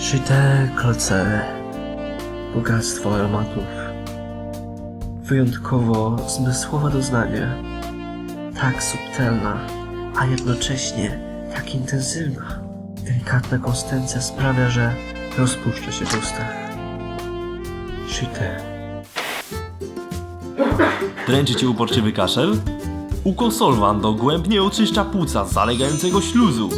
Szyte kolce, bogactwo aromatów, wyjątkowo zmysłowe doznanie, tak subtelna, a jednocześnie tak intensywna. Delikatna konsystencja sprawia, że rozpuszcza się w ustach. Szyte. Dręczy cię uporczywy kaszel? Ukonsolwan dogłębnie oczyszcza płuca z zalegającego śluzu.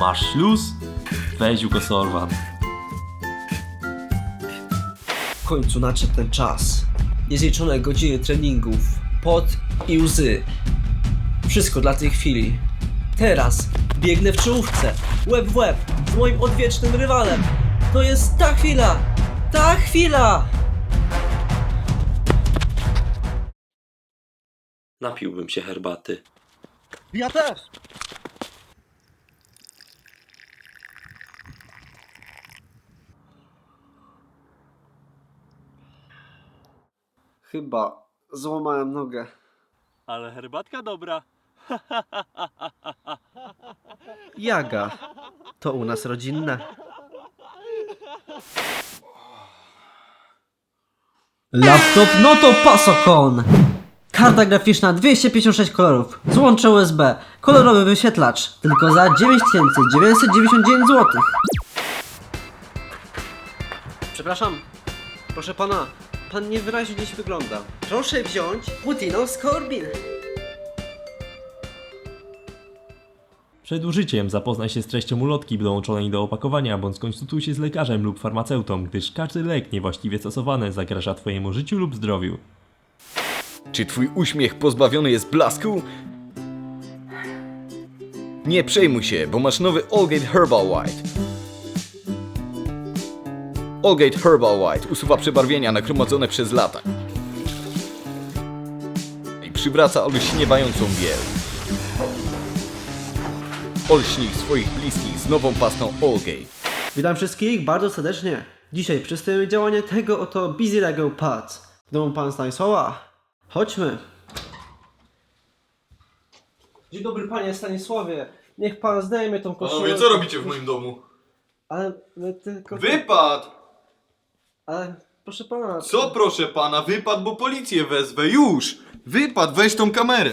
Masz śluz? Weź Ukonsolwan. W końcu nadszedł ten czas. Niezliczone godziny treningów, pot i łzy. Wszystko dla tej chwili. Teraz biegnę w czołówce, łeb w łeb, z moim odwiecznym rywalem. To jest ta chwila! Ta chwila! Napiłbym się herbaty. Ja też! Chyba złamałem nogę. Ale herbatka dobra. Jaga. To u nas rodzinne. Laptop no to Pasocon. Karta graficzna 256 kolorów, złącze USB, kolorowy wyświetlacz, tylko za 9999 zł. Przepraszam, proszę pana, pan niewyraźnie dziś wygląda. Proszę wziąć Putino Skorbin. Przed użyciem zapoznaj się z treścią ulotki dołączonej do opakowania, bądź skonsultuj się z lekarzem lub farmaceutą, gdyż każdy lek niewłaściwie stosowany zagraża Twojemu życiu lub zdrowiu. Czy twój uśmiech pozbawiony jest blasku? Nie przejmuj się, bo masz nowy Allgate Herbal White. Allgate Herbal White usuwa przebarwienia nagromadzone przez lata i przywraca olśniewającą biel. Olśnij swoich bliskich z nową pastą Allgate. Witam wszystkich bardzo serdecznie. Dzisiaj przystępujemy działanie tego oto Busy Lego Pads. W domu pan Stanisława. Chodźmy. Dzień dobry panie Stanisławie. Niech pan zdejmie tą koszulę. Panowie, co robicie w moim domu? Ale my tylko... Wypad! Ale proszę pana... Co proszę pana, wypad, bo policję wezwę, już! Wypad, weź tą kamerę!